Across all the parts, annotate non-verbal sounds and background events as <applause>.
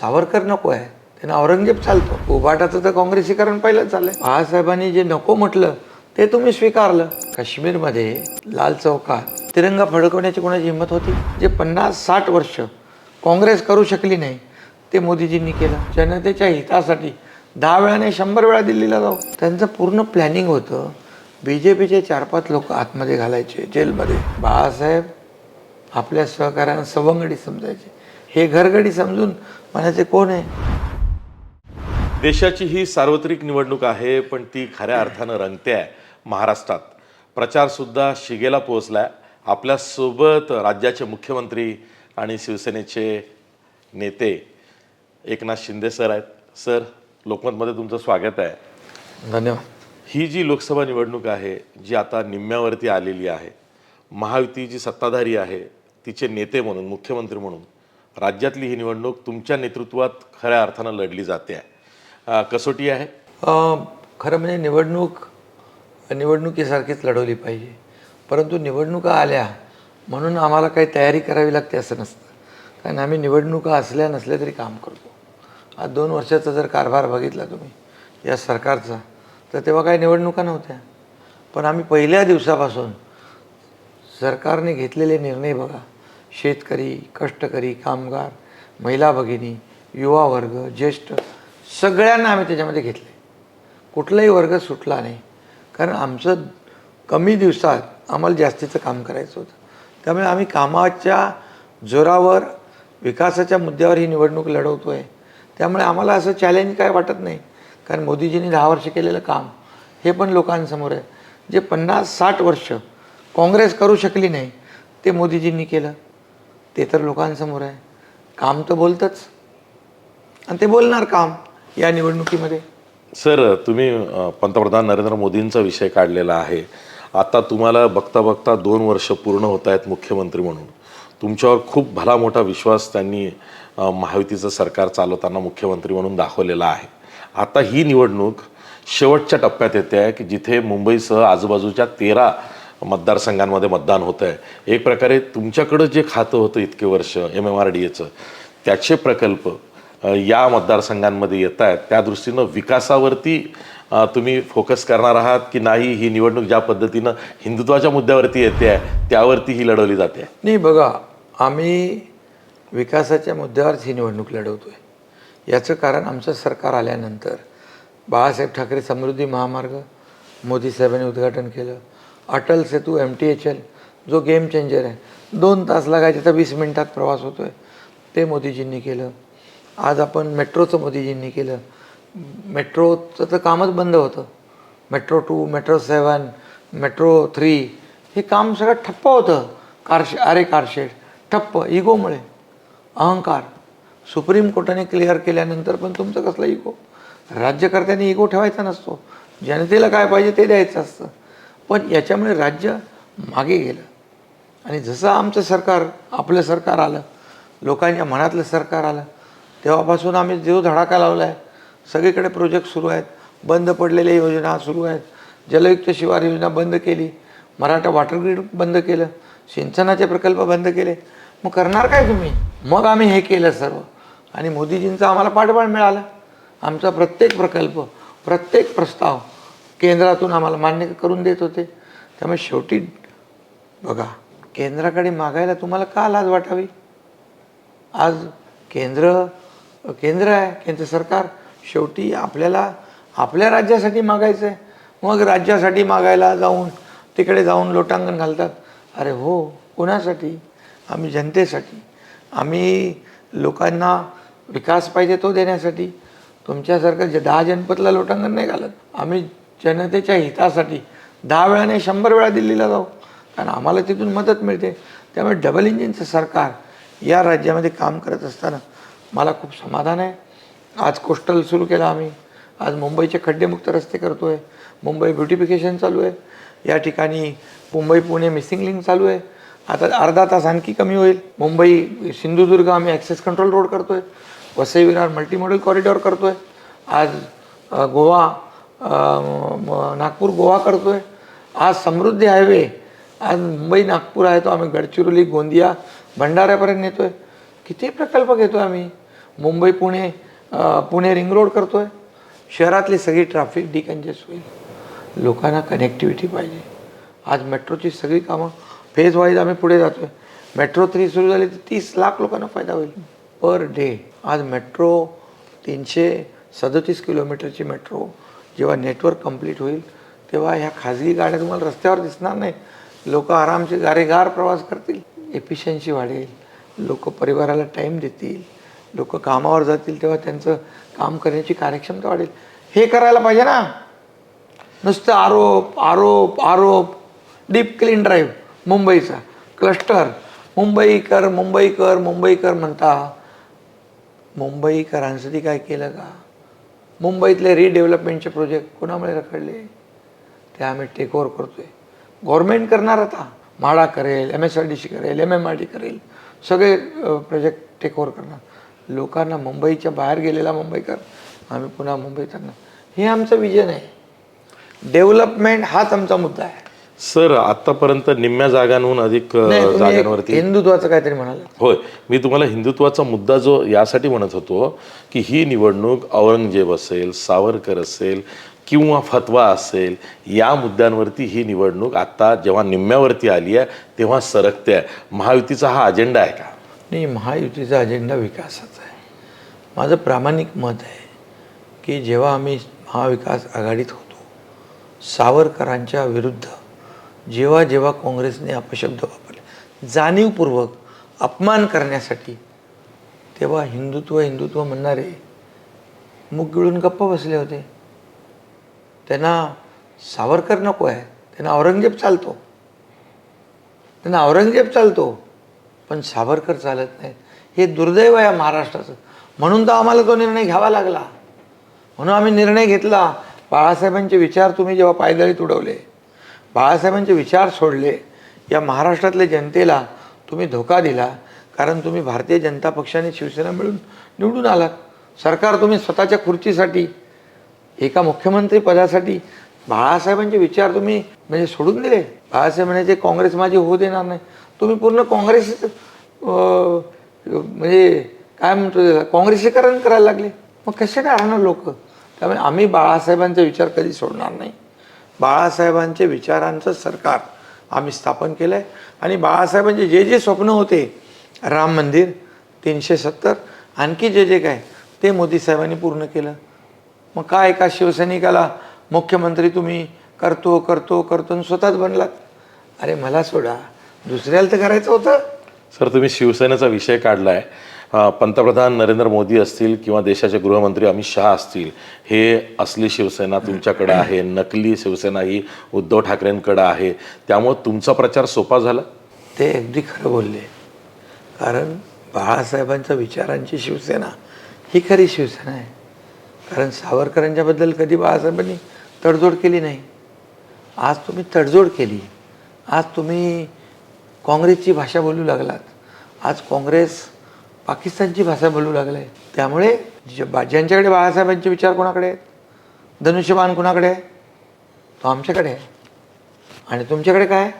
सावरकर नको आहे. त्यांना औरंगजेब चालतो. उभाटाचं तर काँग्रेसीकरण पहिलं चाललंय बाळासाहेबांनी जे नको म्हटलं ते तुम्ही स्वीकारलं. काश्मीरमध्ये लाल चौकात तिरंगा फडकवण्याची कोणाची हिंमत होती? जे पन्नास साठ वर्ष काँग्रेस करू शकली नाही ते मोदीजींनी केलं. जनतेच्या हितासाठी दहा वेळाने शंभर वेळा दिल्लीला जाऊ. त्यांचं पूर्ण प्लॅनिंग होतं बी जे पीचे चार पाच लोक आतमध्ये घालायचे जेलमध्ये. बाळासाहेब आपल्या सहकार्यानं सवंगडी समजायचे. हे घरगडी समजून म्हणायचे कोण आहे? देशाची ही सार्वत्रिक निवडणूक आहे पण ती खऱ्या अर्थानं रंगते आहे महाराष्ट्रात. प्रचारसुद्धा शिगेला पोहोचलाय. आपल्यासोबत राज्याचे मुख्यमंत्री आणि शिवसेनेचे नेते एकनाथ शिंदे सर आहेत. सर लोकमतमध्ये तुमचं स्वागत आहे. धन्यवाद. ही जी लोकसभा निवडणूक आहे जी आता निम्म्यावरती आलेली आहे महायुती जी सत्ताधारी आहे तिचे नेते म्हणून मुख्यमंत्री म्हणून राज्यातली ही निवडणूक तुमच्या नेतृत्वात खऱ्या अर्थानं लढली जाते आहे. कसोटी आहे? खरं म्हणजे निवडणूक निवडणुकीसारखीच लढवली पाहिजे. परंतु निवडणुका आल्या म्हणून आम्हाला काही तयारी करावी लागते असं नसतं. कारण आम्ही निवडणुका असल्या नसल्या तरी काम करतो. आज दोन वर्षाचा जर कारभार बघितला तुम्ही या सरकारचा तर तेव्हा काही निवडणुका नव्हत्या. पण आम्ही पहिल्या दिवसापासून सरकारने घेतलेले निर्णय बघा. शेतकरी कष्टकरी कामगार महिला भगिनी युवा वर्ग ज्येष्ठ सगळ्यांना आम्ही त्याच्यामध्ये घेतले कुठलाही वर्ग सुटला नाही. कारण आमचं कमी दिवसात आम्हाला जास्तीचं काम करायचं होतं. त्यामुळे आम्ही कामाच्या जोरावर विकासाच्या मुद्द्यावर ही निवडणूक लढवतो आहे त्यामुळे आम्हाला असं चॅलेंज काय वाटत नाही. कारण मोदीजींनी दहा वर्ष केलेलं काम हे पण लोकांसमोर आहे. जे पन्नास साठ वर्ष काँग्रेस करू शकली नाही ते मोदीजींनी केलं. ते तर लोकांसमोर आहे. काम तर बोलतंच. आणि ते बोलणार काम या निवडणुकीमध्ये. सर तुम्ही पंतप्रधान नरेंद्र मोदींचा विषय काढलेला आहे. आता तुम्हाला बघता बघता दोन वर्ष पूर्ण होत आहेत मुख्यमंत्री म्हणून. तुमच्यावर खूप भला मोठा विश्वास त्यांनी महायुतीचं सरकार चालवताना मुख्यमंत्री म्हणून दाखवलेला आहे. आता ही निवडणूक शेवटच्या टप्प्यात येते आहे की जिथे मुंबईसह आजूबाजूच्या तेरा मतदारसंघांमध्ये मतदान होतं आहे एक प्रकारे तुमच्याकडं जे खातं होतं इतके वर्ष एम एम आर डी एचं त्याचे प्रकल्प या मतदारसंघांमध्ये येत आहेत त्या दृष्टीनं विकासावरती तुम्ही फोकस करणार आहात की नाही? ही निवडणूक ज्या पद्धतीनं हिंदुत्वाच्या मुद्द्यावरती येते आहे त्यावरती ही लढवली जाते नाही बघा आम्ही विकासाच्या मुद्द्यावरच ही निवडणूक लढवतो आहे याचं कारण आमचं सरकार आल्यानंतर बाळासाहेब ठाकरे समृद्धी महामार्ग मोदी साहेबांनी उद्घाटन केलं. Atal Setu M T H L जो गेम चेंजर आहे. दोन तास लागायचे तर वीस मिनिटात प्रवास होतो आहे ते मोदीजींनी केलं. आज आपण मेट्रोचं मोदीजींनी केलं. मेट्रोचं तर कामच बंद होतं. Metro two metro seven metro three हे काम सगळं ठप्प होतं. कारशे अरे कारशेड ठप्प इगोमुळे. अहंकार. सुप्रीम कोर्टाने क्लिअर केल्यानंतर पण तुमचं कसलं इगो? राज्यकर्त्यांनी इगो ठेवायचा नसतो. जनतेला काय पाहिजे ते द्यायचं असतं. पण याच्यामुळे राज्य मागे गेलं. आणि जसं आमचं सरकार आपलं सरकार आलं लोकांच्या मनातलं सरकार आलं तेव्हापासून आम्ही जो धडाका लावला आहे सगळीकडे प्रोजेक्ट सुरू आहेत. बंद पडलेल्या योजना सुरू आहेत. जलयुक्त शिवार योजना बंद केली. मराठा वॉटर ग्रीड बंद केलं. सिंचनाचे प्रकल्प बंद केले. मग करणार काय तुम्ही? मग आम्ही हे केलं सर्व. आणि मोदीजींचा आम्हाला पाठबळ मिळालं. आमचा प्रत्येक प्रकल्प प्रत्येक प्रस्ताव केंद्रातून आम्हाला मान्य करून देत होते. त्यामुळे शेवटी बघा केंद्राकडे मागायला तुम्हाला का लाज वाटावी? आज केंद्र केंद्र आहे केंद्र सरकार शेवटी आपल्याला आपल्या राज्यासाठी मागायचं आहे मग राज्यासाठी मागायला जाऊन तिकडे जाऊन लोटांगण घालतात. अरे हो कोणासाठी? आम्ही जनतेसाठी. आम्ही लोकांना विकास पाहिजे तो देण्यासाठी. तुमच्यासारखं जे दहा जनपदला लोटांगण नाही घालत आम्ही जनतेच्या हितासाठी दहा वेळाने शंभर वेळा दिल्लीला जाऊ. कारण आम्हाला तिथून मदत मिळते. त्यामुळे डबल इंजिनचं सरकार या राज्यामध्ये काम करत असताना मला खूप समाधान आहे. आज कोस्टल सुरू केला आम्ही. आज मुंबईचे खड्डेमुक्त रस्ते करतो आहे मुंबई ब्युटिफिकेशन चालू आहे. या ठिकाणी मुंबई पुणे मिसिंग लिंक चालू आहे. आता अर्धा तास आणखी कमी होईल. मुंबई सिंधुदुर्ग आम्ही ॲक्सेस कंट्रोल रोड करतो आहे वसई विरार मल्टीमॉडल कॉरिडॉर करतो आहे आज गोवा नागपूर गोवा करतो आहे आज समृद्धी हायवे आज मुंबई नागपूर आहे तो आम्ही गडचिरोली गोंदिया भंडाऱ्यापर्यंत नेतो आहे किती प्रकल्प घेतो आहे आम्ही? मुंबई पुणे पुणे रिंग रोड करतो आहे शहरातली सगळी ट्रॅफिक डिकंजेस्ट होईल. लोकांना कनेक्टिव्हिटी पाहिजे. आज मेट्रोची सगळी कामं फेज वाईज आम्ही पुढे जातो आहे मेट्रो थ्री सुरू झाली तर तीस लाख लोकांना फायदा होईल. पर डे आज मेट्रो तीनशे सदतीस किलोमीटरची मेट्रो जेव्हा नेटवर्क कंप्लीट होईल तेव्हा ह्या खाजगी गाड्या तुम्हाला रस्त्यावर दिसणार नाही लोक आरामचे गारेगार प्रवास करतील. एफिशियन्सी वाढेल. लोक परिवाराला टाईम देतील. लोक कामावर जातील तेव्हा त्यांचं काम करण्याची कार्यक्षमता वाढेल. हे करायला पाहिजे ना. नुसतं आरोप आरोप आरोप. डीप क्लीन ड्राईव्ह मुंबईचा. क्लस्टर मुंबईकर मुंबईकर मुंबईकर म्हणता. मुंबईकरांसाठी काय केलं का? मुंबईतले रिडेव्हलपमेंटचे प्रोजेक्ट कोणामुळे रखडले? ते आम्ही टेक ओव्हर आहे गव्हर्मेंट करणार आता. म्हाडा करेल M S R D C करेल एम एम आर डी करेल. सगळे प्रोजेक्ट टेक ओव्हर करणार. लोकांना मुंबईच्या बाहेर गेलेला मुंबईकर आम्ही पुन्हा मुंबईत आणणार. हे आमचं विजन आहे. डेव्हलपमेंट हाच आमचा मुद्दा आहे. सर आतापर्यंत निम्म्या जागांहून अधिक जागांवरती हिंदुत्वाचं काहीतरी म्हणाला होय. मी तुम्हाला हिंदुत्वाचा मुद्दा जो यासाठी म्हणत होतो की ही निवडणूक औरंगजेब असेल सावरकर असेल किंवा फतवा असेल या मुद्द्यांवरती ही निवडणूक आता जेव्हा निम्म्यावरती आली आहे तेव्हा सरकते आहे. महायुतीचा हा अजेंडा आहे का? नाही महायुतीचा अजेंडा विकासाचा आहे. माझं प्रामाणिक मत आहे की जेव्हा आम्ही महाविकास आघाडीत होतो सावरकरांच्या विरुद्ध जेव्हा जेव्हा काँग्रेसने अपशब्द वापरले जाणीवपूर्वक अपमान करण्यासाठी तेव्हा हिंदुत्व हिंदुत्व म्हणणारे मुख गिळून गप्प बसले होते. त्यांना सावरकर नको आहे त्यांना औरंगजेब चालतो. त्यांना औरंगजेब चालतो पण सावरकर चालत नाहीत. हे दुर्दैव आहे महाराष्ट्राचं. म्हणून तर आम्हाला तो निर्णय घ्यावा लागला. म्हणून आम्ही निर्णय घेतला. बाळासाहेबांचे विचार तुम्ही जेव्हा पायदळीत उडवले बाळासाहेबांचे विचार सोडले या महाराष्ट्रातल्या जनतेला तुम्ही धोका दिला कारण तुम्ही भारतीय जनता पक्षाने शिवसेना मिळून निवडून आलात. सरकार तुम्ही स्वतःच्या खुर्चीसाठी एका मुख्यमंत्री पदासाठी बाळासाहेबांचे विचार तुम्ही म्हणजे सोडून दिले. बाळासाहेब म्हणायचे काँग्रेस माझी होऊ देणार नाही. तुम्ही पूर्ण काँग्रेस म्हणजे काय म्हणतो काँग्रेसीकरण करायला लागले. मग कसे काय राहणार लोक? त्यामुळे आम्ही बाळासाहेबांचा विचार कधी सोडणार नाही. बाळासाहेबांचे विचारांचं सरकार आम्ही स्थापन केलं आहे आणि बाळासाहेबांचे जे जे स्वप्न होते राम मंदिर तीनशे सत्तर आणखी जे जे काय ते मोदी साहेबांनी पूर्ण केलं. मग काय एका शिवसैनिकाला मुख्यमंत्री तुम्ही करतो करतो करतो आणि स्वतःच बनलात? अरे मला सोडा दुसऱ्याला तर करायचं होतं. सर तुम्ही शिवसेनेचा विषय काढला आहे पंतप्रधान नरेंद्र मोदी असतील किंवा देशाचे गृहमंत्री अमित शहा असतील हे असली शिवसेना तुमच्याकडे आहे नकली शिवसेना ही उद्धव ठाकरेंकडे आहे त्यामुळं तुमचा प्रचार सोपा झाला? ते अगदी खरं बोलले. कारण बाळासाहेबांच्या विचारांची शिवसेना ही खरी शिवसेना आहे. कारण सावरकरांच्याबद्दल कधी बाळासाहेबांनी तडजोड केली नाही? आज तुम्ही तडजोड केली. आज तुम्ही काँग्रेसची भाषा बोलू लागलात. आज काँग्रेस पाकिस्तानची भाषा बोलू लागलाय त्यामुळे ज्यांच्याकडे बाळासाहेबांचे विचार कोणाकडे आहेत? धनुष्यबाण कोणाकडे आहे? तो आमच्याकडे आहे. आणि तुमच्याकडे काय?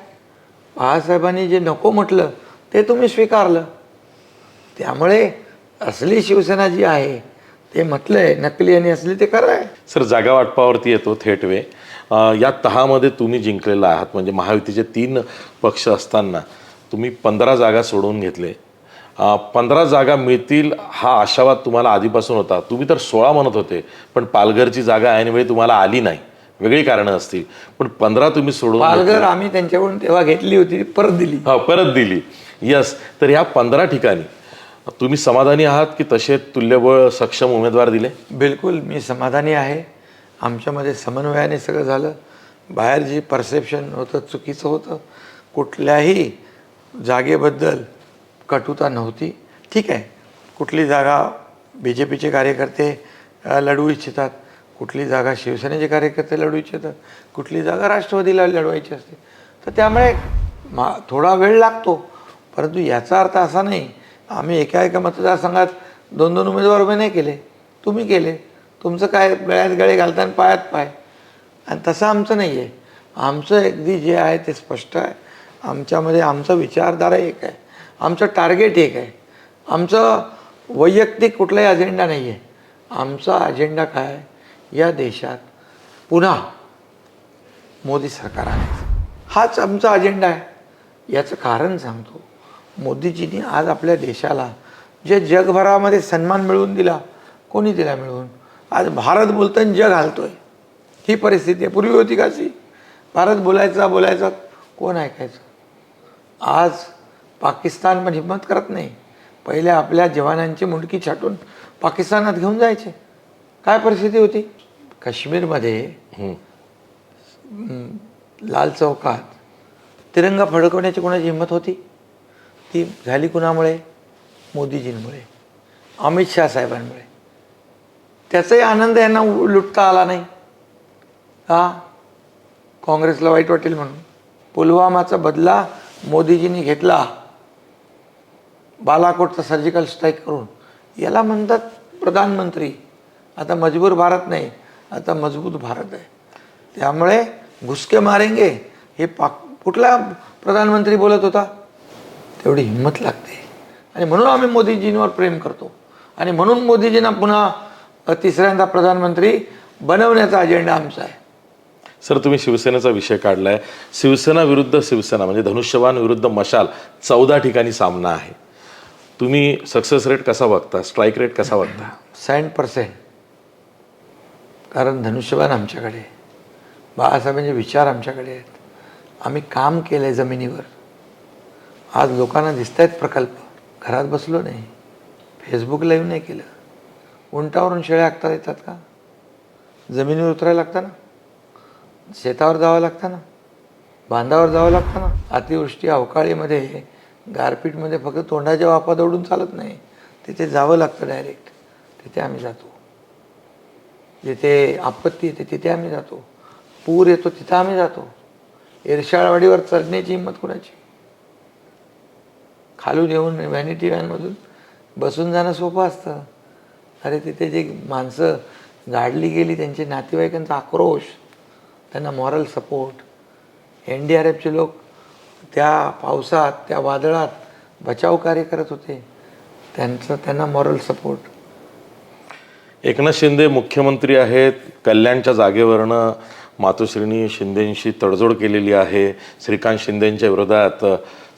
बाळासाहेबांनी जे नको म्हटलं ते तुम्ही स्वीकारलं. त्यामुळे असली शिवसेना जी आहे ते म्हटलंय नकली आणि असली ते खरं आहे. सर जागा वाटपावरती येतो थेट वे. या तहामध्ये तुम्ही जिंकलेला आहात. म्हणजे महायुतीचे तीन पक्ष असताना तुम्ही पंधरा जागा सोडवून घेतले. पंधरा जागा मिळतील हा आशावाद तुम्हाला आधीपासून होता. तुम्ही तर सोळा म्हणत होते पण पालघरची जागा ऐनवेळी तुम्हाला आली नाही. वेगळी कारणं असतील. पण पंधरा तुम्ही सोडून पालघर आम्ही त्यांच्याकडून तेव्हा घेतली होती परत दिली. हा परत दिली. यस तर ह्या पंधरा ठिकाणी तुम्ही समाधानी आहात की तसे तुल्यबळ सक्षम उमेदवार दिले? बिलकुल मी समाधानी आहे. आमच्यामध्ये समन्वयाने सगळं झालं. बाहेर जे परसेप्शन होतं चुकीचं होतं कुठल्याही जागेबद्दल कटुता नव्हती. ठीक आहे. कुठली जागा बी जे पीचे कार्यकर्ते लढू लढवू इच्छितात. कुठली जागा शिवसेनेचे कार्यकर्ते लढवू इच्छितात. कुठली जागा राष्ट्रवादीला लढवायची असते. तर त्यामुळे मा थोडा वेळ लागतो. परंतु याचा अर्थ असा नाही. आम्ही एका एका मतदारसंघात दोन दोन उमेदवार उभे नाही केले. तुम्ही केले. तुमचं काय गळ्यात गळे घालताना पायात पाय. आणि तसं आमचं नाही आहे आमचं अगदी जे आहे ते स्पष्ट आहे. आमच्यामध्ये आमचा विचारधारा एक आहे. आमचं टार्गेट एक आहे. आमचं वैयक्तिक कुठलाही अजेंडा नाही आहे आमचा अजेंडा काय या देशात पुन्हा मोदी सरकार आणायचं. हाच आमचा अजेंडा आहे. याचं कारण सांगतो. मोदीजींनी आज आपल्या देशाला जे जगभरामध्ये सन्मान मिळवून दिला कोणी दिला मिळवून? आज भारत बोलतं जग हालतोय. ही परिस्थिती आहे. पूर्वी होती काशी? भारत बोलायचा बोलायचा कोण ऐकायचं? आज पाकिस्तान पण हिंमत करत नाही. पहिले आपल्या जवानांची मुंडकी छाटून पाकिस्तानात घेऊन जायचे. काय परिस्थिती होती? काश्मीरमध्ये. लाल चौकात तिरंगा फडकवण्याची कोणाची हिंमत होती? ती झाली कुणामुळे? मोदीजींमुळे. अमित शाह साहेबांमुळे. त्याचाही आनंद यांना लुटता आला नाही. का? काँग्रेसला वाईट वाटेल म्हणून. पुलवामाचा बदला मोदीजींनी घेतला. बालाकोटचा सर्जिकल स्ट्राईक करून. याला म्हणतात प्रधानमंत्री. आता मजबूर भारत नाही आता मजबूत भारत आहे. त्यामुळे घुसके मारेंगे. हे पाक कुठला प्रधानमंत्री बोलत होता? तेवढी हिंमत लागते. आणि म्हणून आम्ही मोदीजींवर प्रेम करतो. आणि म्हणून मोदीजींना पुन्हा तिसऱ्यांदा प्रधानमंत्री बनवण्याचा अजेंडा आमचा आहे. सर तुम्ही शिवसेनेचा विषय काढलाय. शिवसेना विरुद्ध शिवसेना म्हणजे धनुष्यवान विरुद्ध मशाल चौदा ठिकाणी सामना आहे. तुम्ही सक्सेस रेट कसा बघता? स्ट्राईक रेट कसा बघता? सेवन पर्सेंट कारण धनुष्यबाण आमच्याकडे बाळासाहेबांचे विचार आमच्याकडे आहेत. आम्ही काम केलं आहे जमिनीवर. आज लोकांना दिसत आहेत प्रकल्प. घरात बसलो नाही. फेसबुक लाईव्ह नाही केलं. उंटावरून शेळ्या आखता येतात का? जमिनीवर उतरायला लागतं ना? शेतावर जावं लागतं ना? बांधावर जावं लागतं ना? अतिवृष्टी अवकाळीमध्ये गारपीटमध्ये फक्त तोंडाच्या वापा दौडून चालत नाही. तिथे जावं लागतं डायरेक्ट तिथे आम्ही जातो. जिथे आपत्ती येते तिथे आम्ही जातो. पूर येतो तिथं आम्ही जातो. एरशाळवाडीवर चढण्याची हिंमत कुणाची? खालून येऊन व्हॅनिटी व्हॅनमधून बसून जाणं सोपं असतं. अरे तिथे जे माणसं गाडली गेली त्यांचे नातेवाईकांचा आक्रोश त्यांना moral support N D R एफचे लोक त्या पावसात त्या वादळात बचाव कार्य करत होते. त्यांचं त्यांना मॉरल सपोर्ट एकनाथ शिंदे मुख्यमंत्री आहेत. कल्याणच्या जागेवरनं मातोश्रीनी शिंदेंशी तडजोड केलेली आहे. श्रीकांत शिंदेंच्या विरोधात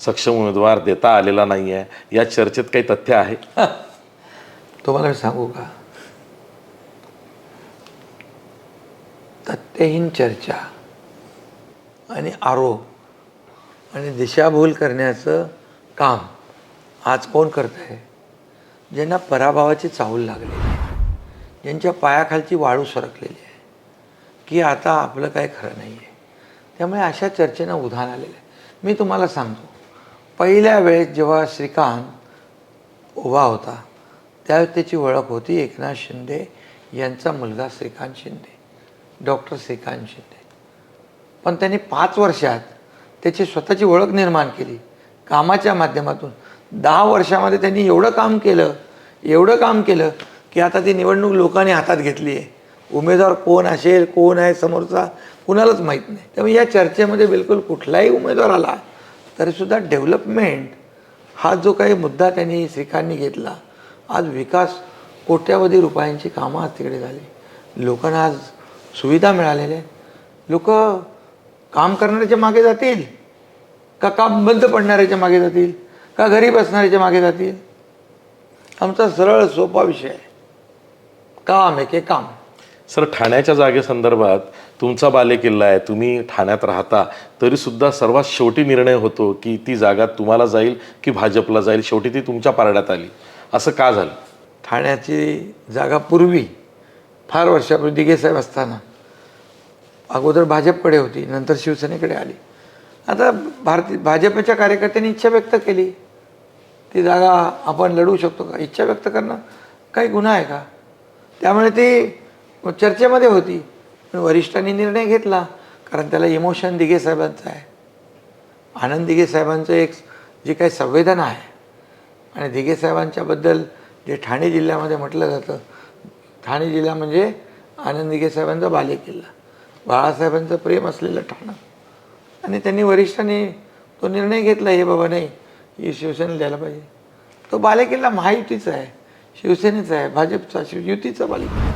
सक्षम उमेदवार देता आलेला नाही आहे या चर्चेत काही तथ्य आहे? <laughs> तुम्हाला मी सांगू का? तथ्यहीन चर्चा आणि आरोप आणि दिशाभूल करण्याचं काम आज कोण करत आहे ज्यांना पराभवाची चाहूल लागलेली आहे. ज्यांच्या पायाखालची वाळू सरकलेली आहे. की आता आपलं काय खरं नाही आहे त्यामुळे अशा चर्चेनं उधाण आलेलं आहे. मी तुम्हाला सांगतो. पहिल्या वेळेस जेव्हा श्रीकांत उभा होता त्यावेळेस त्याची ओळख होती एकनाथ शिंदे यांचा मुलगा श्रीकांत शिंदे डॉक्टर श्रीकांत शिंदे. पण त्यांनी पाच वर्षात त्याची स्वतःची ओळख निर्माण केली. कामाच्या माध्यमातून. दहा वर्षामध्ये त्यांनी एवढं काम केलं एवढं काम केलं की आता ती निवडणूक लोकांनी हातात घेतली आहे. उमेदवार कोण असेल कोण आहे समोरचा कुणालाच माहीत नाही. त्यामुळे या चर्चेमध्ये बिलकुल कुठलाही उमेदवार आला तरीसुद्धा डेव्हलपमेंट हा जो काही मुद्दा त्यांनी श्रीकांनी घेतला आज विकास कोट्यावधी रुपयांची कामं आज तिकडे झाली. लोकांना आज सुविधा मिळालेल्या आहेत. लोक काम करणाऱ्याच्या मागे जातील? का काम बंद पडणाऱ्याच्या मागे जातील? का घरी बसणाऱ्याच्या मागे जातील? आमचा सरळ सोपा विषय आहे. काम एके काम. सर ठाण्याच्या जागेसंदर्भात तुमचा बालेकिल्ला आहे. तुम्ही ठाण्यात राहता. तरी सुद्धा सर्वात शेवटी निर्णय होतो की ती जागा तुम्हाला जाईल की भाजपला जाईल. शेवटी ती तुमच्या पारड्यात आली. असं का झालं? ठाण्याची जागा पूर्वी फार वर्षापूर्वी दिघे साहेब असताना. अगोदर भाजपकडे होती नंतर शिवसेनेकडे आली. आता भारतीय भाजपच्या कार्यकर्त्यांनी इच्छा व्यक्त केली. ती जागा आपण लढवू शकतो का? इच्छा व्यक्त करणं काही गुन्हा आहे का? त्यामुळे ती चर्चेमध्ये होती. पण वरिष्ठांनी निर्णय घेतला कारण त्याला इमोशन दिघे साहेबांचं आहे. आनंद दिघे साहेबांचं एक जी काही संवेदना आहे. आणि दिघे साहेबांच्याबद्दल जे ठाणे जिल्ह्यामध्ये म्हटलं जातं ठाणे जिल्हा म्हणजे आनंद दिघे साहेबांचा बालेकिल्ला. बाळासाहेबांचं प्रेम असलेलं ठाणं. आणि त्यांनी वरिष्ठांनी तो निर्णय घेतला हे बाबा नाही ही शिवसेनेला द्यायला पाहिजे. तो बालेकिल्ला महायुतीचा आहे शिवसेनेचा आहे भाजपचा शिव युतीचा बालेकिल्ला.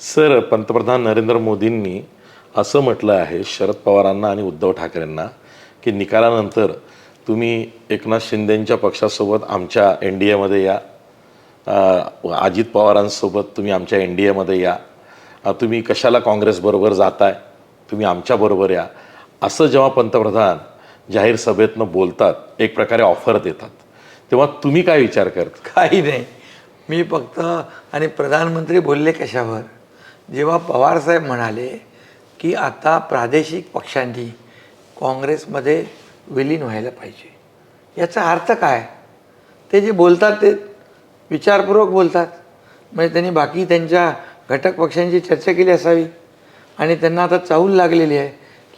सर पंतप्रधान नरेंद्र मोदींनी असं म्हटलं आहे शरद पवारांना आणि उद्धव ठाकरेंना की निकालानंतर तुम्ही एकनाथ शिंदेंच्या पक्षासोबत आमच्या एन डी एमध्ये या अजित पवारांसोबत तुम्ही आमच्या एन डी एमध्ये या तुम्ही कशाला काँग्रेसबरोबर जाताय? तुम्ही आमच्याबरोबर या. असं जेव्हा पंतप्रधान जाहीर सभेतनं बोलतात एक प्रकारे ऑफर देतात तेव्हा तुम्ही काय विचार करता? काही नाही. मी फक्त आणि प्रधानमंत्री बोलले कशावर? जेव्हा पवारसाहेब म्हणाले की आता प्रादेशिक पक्षांनी काँग्रेसमध्ये विलीन व्हायला पाहिजे. याचा अर्थ काय? ते जे बोलतात ते विचारपूर्वक बोलतात. म्हणजे त्यांनी बाकी त्यांच्या घटक पक्षांची चर्चा केली असावी. आणि त्यांना आता चाहूल लागलेली आहे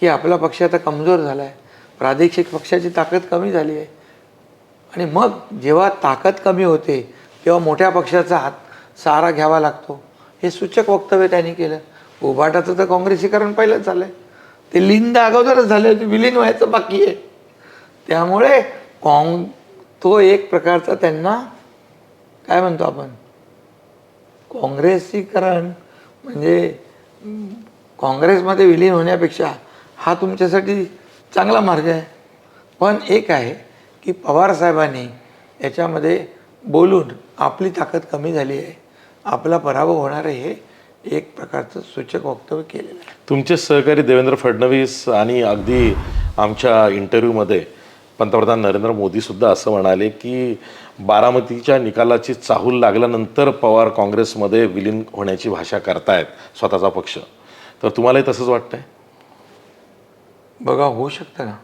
की आपला पक्ष आता कमजोर झाला आहे प्रादेशिक पक्षाची ताकद कमी झाली आहे. आणि मग जेव्हा ताकद कमी होते तेव्हा मोठ्या पक्षाचा हात सहारा घ्यावा लागतो. हे सूचक वक्तव्य त्यांनी केलं. उभाटाचं तर काँग्रेसीकरण पहिलंच झालं आहे ते लिंद अगोदरच झालं आहे विलीन व्हायचं बाकी आहे. त्यामुळे काँग तो एक प्रकारचा त्यांना काय म्हणतो आपण? काँग्रेसीकरण म्हणजे काँग्रेसमध्ये विलीन होण्यापेक्षा हा तुमच्यासाठी चांगला मार्ग आहे. पण एक आहे की पवारसाहेबांनी याच्यामध्ये बोलून आपली ताकद कमी झाली आहे. आपला पराभव होणार आहे हे एक प्रकारचं सूचक वक्तव्य केलेलं आहे. तुमचे सहकारी देवेंद्र फडणवीस आणि अगदी आमच्या इंटरव्ह्यूमध्ये पंतप्रधान नरेंद्र मोदीसुद्धा असं म्हणाले की बारामतीच्या निकालाची चाहूल लागल्यानंतर पवार काँग्रेसमध्ये विलीन होण्याची भाषा करतायत स्वतःचा पक्ष. तर तुम्हालाही तसंच वाटतंय? बघा होऊ शकतं ना.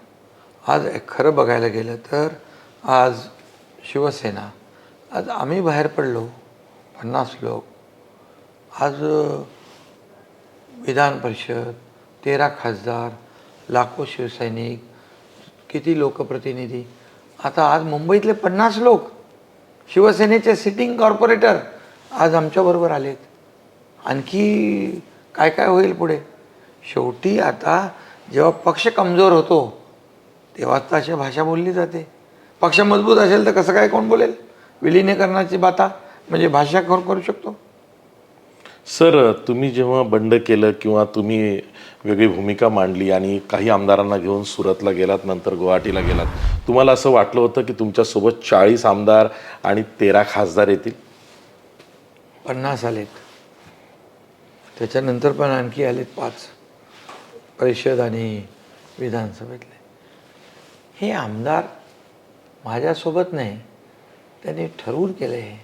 आज खरं बघायला गेलं तर आज शिवसेना आज आम्ही बाहेर पडलो पन्नास लोक. आज विधान परिषद तेरा खासदार लाखो शिवसैनिक किती लोकप्रतिनिधी? आता आज मुंबईतले पन्नास लोक शिवसेनेचे सिटिंग कॉर्पोरेटर आज आमच्याबरोबर आलेत. आणखी काय काय होईल पुढे? शेवटी आता जेव्हा पक्ष कमजोर होतो तेव्हाच तर अशी भाषा बोलली जाते. पक्ष मजबूत असेल तर कसं काय कोण बोलेल? विलीनीकरणाची बाता म्हणजे भाषा करू करू शकतो? सर तुम्ही जेव्हा बंड केलं किंवा तुम्ही वेगळी भूमिका मांडली आणि काही आमदारांना घेऊन सुरतला गेलात नंतर गुवाहाटीला गेलात तुम्हाला असं वाटलं होतं की तुमच्यासोबत चाळीस आमदार आणि तेरा खासदार येतील? पन्नास आलेत. त्याच्यानंतर पण आणखी आलेत पाच. परिषद आणि विधानसभेतले. हे आमदार माझ्यासोबत नाही. त्यांनी ठरवून केलं हे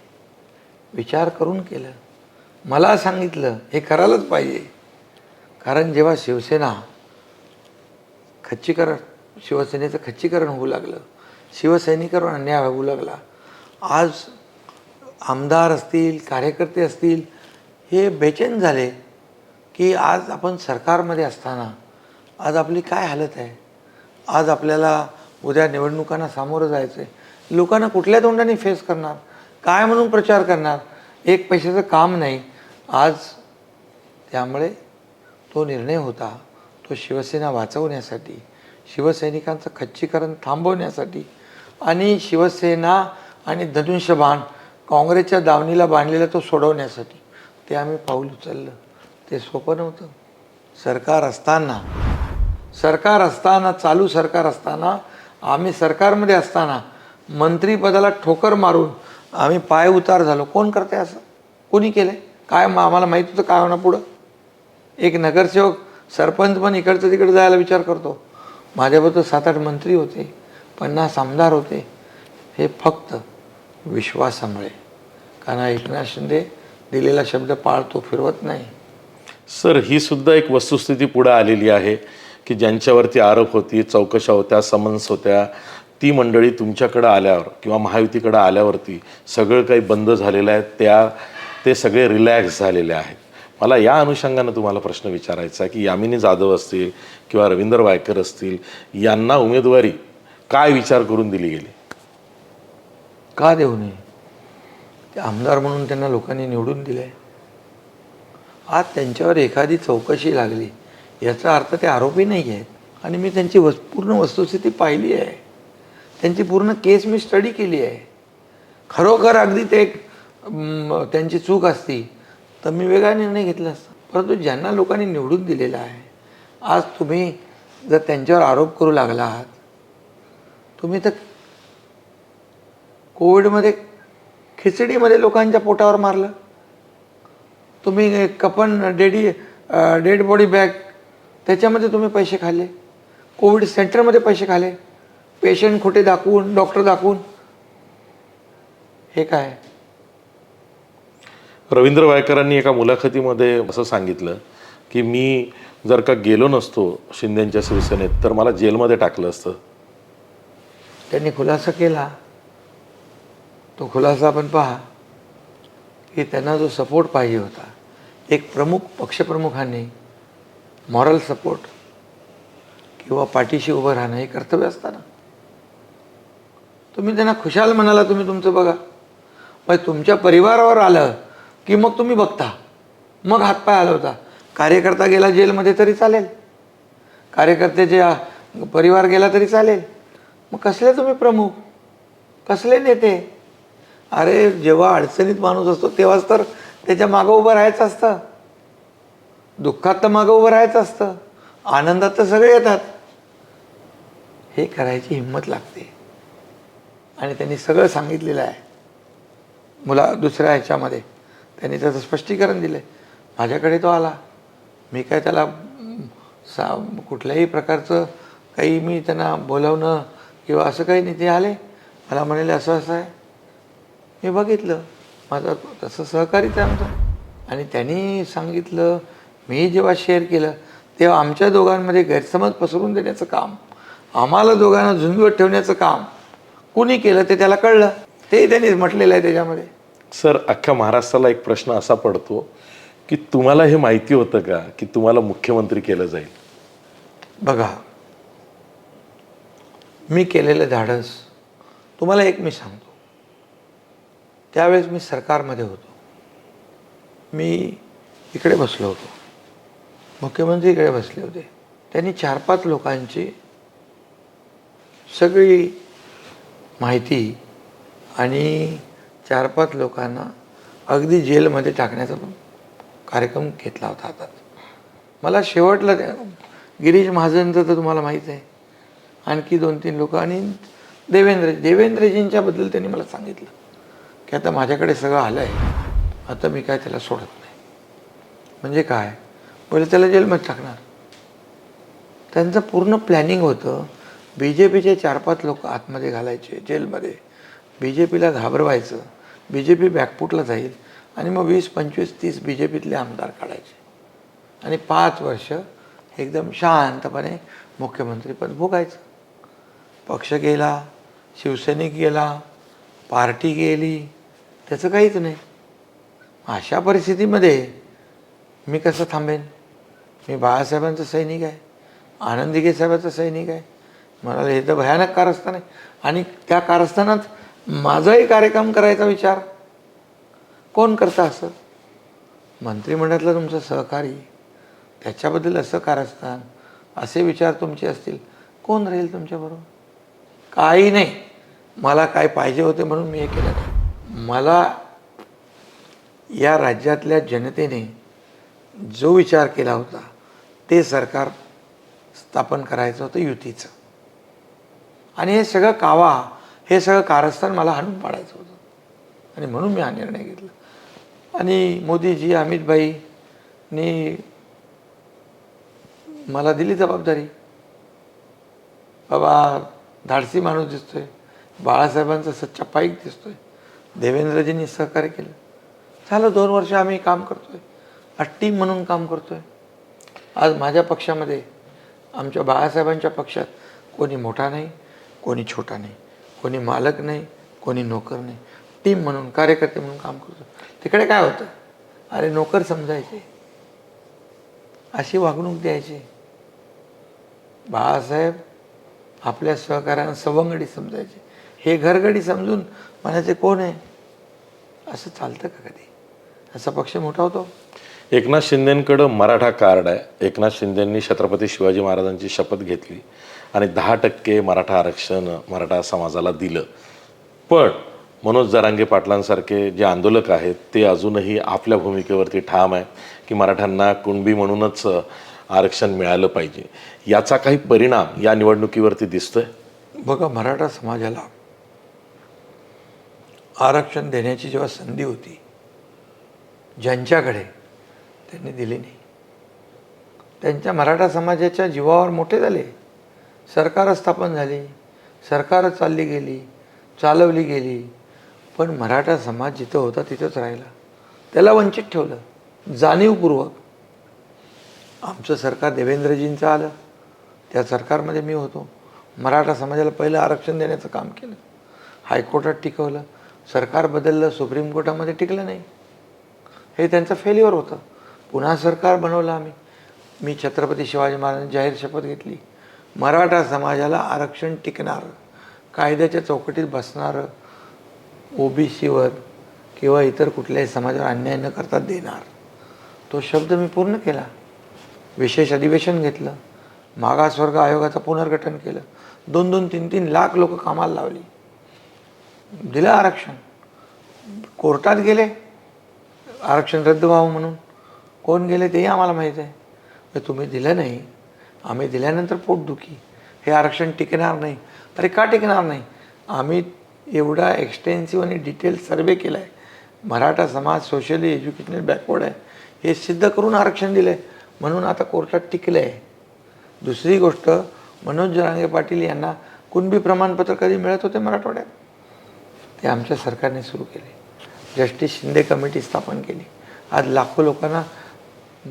विचार करून केलं. मला सांगितलं हे करायलाच पाहिजे. कारण जेव्हा शिवसेना खच्चीकरण शिवसेनेचं खच्चीकरण होऊ लागलं शिवसैनिकांवर अन्याय होऊ लागला आज आमदार असतील कार्यकर्ते असतील हे बेचैन झाले की आज आपण सरकारमध्ये असताना आज आपली काय हालत आहे? आज आपल्याला उद्या निवडणुकांना सामोरं जायचं आहे लोकांना कुठल्या तोंडाने फेस करणार? काय म्हणून प्रचार करणार? एक पैशाचं काम नाही. आज त्यामुळे तो निर्णय होता तो शिवसेना वाचवण्यासाठी शिवसैनिकांचं खच्चीकरण थांबवण्यासाठी. आणि शिवसेना आणि धनुष्यबाण काँग्रेसच्या दावणीला बांधलेला तो सोडवण्यासाठी. ते आम्ही पाऊल उचललं. ते सोपं नव्हतं. सरकार असताना सरकार असताना चालू सरकार असताना आम्ही सरकारमध्ये असताना मंत्रीपदाला ठोकर मारून आम्ही पाय उतार झालो. कोण करते असं? कोणी केलं काय मग आम्हाला माहीत होतं काय होणार पुढं? एक नगरसेवक सरपंच पण इकडचं तिकडे जायला विचार करतो. माझ्याबरोबर सात आठ मंत्री होते पन्नास आमदार होते. हे फक्त विश्वासामुळे. कारण एकनाथ शिंदे दिलेला शब्द पाळतो फिरवत नाही. सर ही सुद्धा एक वस्तुस्थिती पुढे आलेली आहे की ज्यांच्यावरती आरोप होती चौकशा होत्या समन्स होत्या ती मंडळी तुमच्याकडं आल्यावर किंवा महायुतीकडं आल्यावरती सगळं काही बंद झालेलं आहे त्या ते सगळे रिलॅक्स झालेले आहेत. मला या अनुषंगानं तुम्हाला प्रश्न विचारायचा आहे की यामिनी जाधव असतील किंवा रवींद्र वायकर असतील यांना उमेदवारी काय विचार करून दिली गेली? का देऊ नये? ते आमदार म्हणून त्यांना लोकांनी निवडून दिलं आहे आज त्यांच्यावर एखादी चौकशी लागली याचा अर्थ ते आरोपी नाही आहेत आणि मी त्यांची वस पूर्ण वस्तुस्थिती पाहिली आहे. त्यांची पूर्ण केस मी स्टडी केली आहे. खरोखर अगदी ते एक त्यांची चूक असती तर मी वेगळा निर्णय घेतला असता. परंतु ज्यांना लोकांनी निवडून दिलेला आहे आज तुम्ही जर त्यांच्यावर आरोप करू लागला आहात तुम्ही तर कोविडमध्ये खिचडीमध्ये लोकांच्या पोटावर मारलं. तुम्ही कपन डेडी डेड बॉडी बॅग त्याच्यामध्ये तुम्ही पैसे खाल्ले. कोविड सेंटरमध्ये पैसे खाले पेशंट खोटे दाखवून डॉक्टर दाखवून? हे काय? रवींद्र वायकरांनी एका मुलाखतीमध्ये असं सांगितलं की मी जर का गेलो नसतो शिंदेच्या शिवसेनेत तर मला जेलमध्ये टाकलं असतं. त्यांनी खुलासा केला. तो खुलासा आपण पहा की त्यांना जो सपोर्ट पाहिजे होता एक प्रमुख पक्षप्रमुखांनी मॉरल सपोर्ट किंवा पाठीशी उभं राहणं हे कर्तव्य असताना. तुम्ही त्यांना खुशाल म्हणाला तुम्ही तुमचं बघा. मग तुमच्या परिवारावर आलं की मग तुम्ही बघता. मग हातपाय हलवता. कार्यकर्ता गेला जेलमध्ये तरी चालेल. कार्यकर्त्याचे परिवार गेला तरी चालेल. मग कसले तुम्ही प्रमुख? कसले नेते? अरे जेव्हा अडचणीत माणूस असतो तेव्हाच तर त्याच्या मागं उभं राहायचं असतं. दुःखात तर मागं उभं राहायचं असतं. आनंदात तर सगळे येतात. हे करायची हिंमत लागते. आणि त्यांनी सगळं सांगितलेलं आहे. मुला दुसऱ्या ह्याच्यामध्ये. त्यांनी त्याचं स्पष्टीकरण दिलं माझ्याकडे तो आला. मी काय त्याला सा कुठल्याही प्रकारचं काही मी त्यांना बोलवणं किंवा असं काही नाही ते आले. मला म्हणाले असं असं आहे. मी बघितलं. माझं तसं सहकारीच आहे आमचं. आणि त्यांनी सांगितलं मी जेव्हा शेअर केलं तेव्हा आमच्या दोघांमध्ये गैरसमज पसरून देण्याचं काम आम्हाला दोघांना झुंजवत ठेवण्याचं काम कुणी केलं ते त्याला कळलं. ते त्यांनी म्हटलेलं आहे त्याच्यामध्ये. सर अख्ख्या महाराष्ट्राला एक प्रश्न असा पडतो की तुम्हाला हे माहिती होतं का की तुम्हाला मुख्यमंत्री केलं जाईल? बघा मी केलेलं धाडस तुम्हाला एक मी सांगतो. त्यावेळेस मी सरकारमध्ये होतो. मी इकडे बसलो होतो. मुख्यमंत्री इकडे बसले होते. त्यांनी चार पाच लोकांची सगळी माहिती आणि चार पाच लोकांना अगदी जेलमध्ये टाकण्याचा कार्यक्रम घेतला होता हातात मला शेवटला त्या गिरीश महाजनचं तर तुम्हाला माहीत आहे. आणखी दोन तीन लोक आणि देवेंद्र देवेंद्रजींच्याबद्दल त्यांनी मला सांगितलं की आता माझ्याकडे सगळं आलं आहे आता मी काय त्याला सोडत नाही. म्हणजे काय? पहिले त्याला जेलमध्ये टाकणार. त्यांचं पूर्ण प्लॅनिंग होतं. बी जे पीचे चार पाच लोक आतमध्ये घालायचे जेलमध्ये. बी जे पीला घाबरवायचं. बी जे पी बॅकपुटला जाईल आणि मग वीस पंचवीस तीस बी जे पीतले आमदार काढायचे. आणि पाच वर्ष एकदम शांतपणे मुख्यमंत्रीपद भोगायचं. पक्ष गेला शिवसैनिक गेला पार्टी गेली त्याचं काहीच नाही. अशा परिस्थितीमध्ये मी कसं थांबेन? मी बाळासाहेबांचं सैनिक आहे. आनंदिगे साहेबाचं सैनिक आहे. मला हे तर भयानक कारस्थान आहे. आणि त्या कारस्थानात माझाही कार्यक्रम करायचा विचार. कोण करतं असं? मंत्रिमंडळातलं तुमचं सहकारी त्याच्याबद्दल असं कारस्थान असे विचार तुमचे असतील. कोण राहील तुमच्याबरोबर काही नाही. मला काय पाहिजे होते म्हणून मी हे केलं नाही. मला या राज्यातल्या जनतेने जो विचार केला होता ते सरकार स्थापन करायचं होतं युतीचं. आणि हे सगळं कावा हे सगळं कारस्थान मला हाणून पाडायचं होतं. आणि म्हणून मी हा निर्णय घेतला. आणि मोदीजी अमितभाईनी मला दिली जबाबदारी. बाबा धाडसी माणूस दिसतोय. बाळासाहेबांचा सच्चा पाईक दिसतोय. देवेंद्रजींनी सहकार्य केलं. झालं दोन वर्ष आम्ही काम करतोय. टीम म्हणून काम करतोय. आज माझ्या पक्षामध्ये आमच्या बाळासाहेबांच्या पक्षात कोणी मोठा नाही. कोणी छोटा नाही कोणी मालक नाही कोणी नोकर नाही. टीम म्हणून कार्यकर्ते म्हणून काम करतो. तिकडे काय होतं? अरे नोकर समजायचे. अशी वागणूक द्यायची. बाळासाहेब आपल्या सहकार्यांना सवंगडी समजायचे. हे घरगडी समजून म्हणायचे कोण आहे? असं चालतं का कधी? असा पक्ष मोठा होतो. एकनाथ शिंदेंकडं मराठा कार्ड आहे. एकनाथ शिंदेंनी छत्रपती शिवाजी महाराजांची शपथ घेतली आणि दहा टक्के मराठा आरक्षण मराठा समाजाला दिलं. पण मनोज जरांगे पाटलांसारखे जे आंदोलक आहेत ते अजूनही आपल्या भूमिकेवरती ठाम आहे की मराठ्यांना कुणबी म्हणूनच आरक्षण मिळालं पाहिजे. याचा काही परिणाम या निवडणुकीवरती दिसतोय? बघा मराठा समाजाला आरक्षण देण्याची जेव्हा संधी होती ज्यांच्याकडे त्यांनी दिली नाही. त्यांच्या मराठा समाजाच्या जीवावर मोठे झाले. सरकार स्थापन झाली. सरकार चालली गेली चालवली गेली. पण मराठा समाज जिथं होता तिथंच राहिला. त्याला वंचित ठेवलं. जाणीवपूर्वक. आमचं सरकार देवेंद्रजींचं आलं. त्या सरकारमध्ये मी होतो. मराठा समाजाला पहिलं आरक्षण देण्याचं काम केलं. हायकोर्टात टिकवलं. सरकार बदललं सुप्रीम कोर्टामध्ये टिकलं नाही. हे त्यांचं फेल्युअर होतं. पुन्हा सरकार बनवलं आम्ही. मी छत्रपती शिवाजी महाराजांनी जाहीर शपथ घेतली. मराठा समाजाला आरक्षण टिकणारं कायद्याच्या चौकटीत बसणारं ओबीसीवर किंवा इतर कुठल्याही समाजावर अन्याय न करता देणार. तो शब्द मी पूर्ण केला. विशेष अधिवेशन घेतलं. मागासवर्ग आयोगाचं पुनर्गठन केलं. दोन दोन तीन तीन लाख लोक कामाला लावली. दिलं आरक्षण. कोर्टात गेले. आरक्षण रद्द व्हावं म्हणून. कोण गेले तेही आम्हाला माहीत आहे. तुम्ही दिलं नाही. आम्ही दिल्यानंतर पोटदुखी हे आरक्षण टिकणार नाही. अरे का टिकणार नाही? आम्ही एवढा एक्सटेन्सिव्ह आणि डिटेल सर्वे केला आहे मराठा समाज सोशली एज्युकेशनल बॅकवर्ड आहे. हे सिद्ध करून आरक्षण दिलं आहे म्हणून आता कोर्टात टिकलं आहे दुसरी गोष्ट मनोज जरांगे पाटील यांना कुणबी प्रमाणपत्र कधी मिळत होते मराठवाड्यात? ते आमच्या सरकारने सुरू केले. जस्टिस शिंदे कमिटी स्थापन केली. आज लाखो लोकांना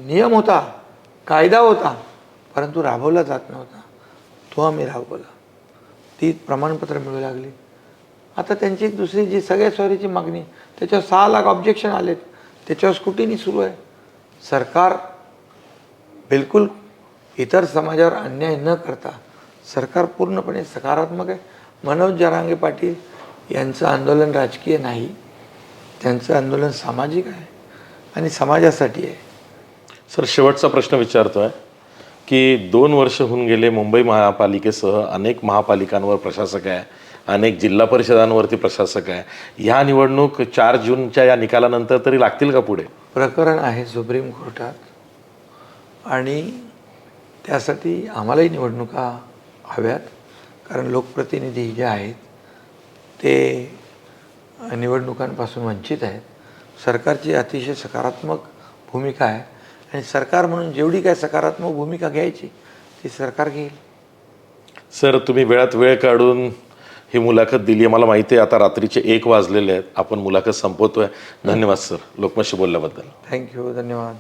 नियम होता कायदा होता परंतु राबवला जात नव्हता. तो आम्ही राबवला. ती प्रमाणपत्र मिळू लागली. आता त्यांची एक दुसरी जी सगळ्या स्वारीची मागणी त्याच्यावर सहा लाख ऑब्जेक्शन आलेत. त्याच्यावर स्कुटीनी सुरू आहे. सरकार बिलकुल इतर समाजावर अन्याय न करता सरकार पूर्णपणे सकारात्मक आहे. मनोज जरांगे पाटील यांचं आंदोलन राजकीय नाही. त्यांचं आंदोलन सामाजिक आहे आणि समाजासाठी आहे. सर शेवटचा प्रश्न विचारतो आहे की दोन वर्ष होऊन गेले मुंबई महापालिकेसह अनेक महापालिकांवर प्रशासक आहे अनेक जिल्हा परिषदांवरती प्रशासक आहे. ह्या निवडणूक चार जूनच्या या निकालानंतर तरी लागतील का पुढे? प्रकरण आहे सुप्रीम कोर्टात आणि त्यासाठी आम्हालाही निवडणुका हव्यात कारण लोकप्रतिनिधी जे आहेत ते निवडणुकांपासून वंचित आहेत. सरकारची अतिशय सकारात्मक भूमिका आहे. आणि सरकार म्हणून जेवढी काय सकारात्मक भूमिका घ्यायची ती सरकार घेईल. सर तुम्ही वेळात वेळ काढून ही मुलाखत दिली आहे. मला माहिती आहे आता रात्रीचे एक वाजलेले आहेत. आपण मुलाखत संपवतोय. धन्यवाद सर. लोकमतशी बोलल्याबद्दल. थँक्यू धन्यवाद.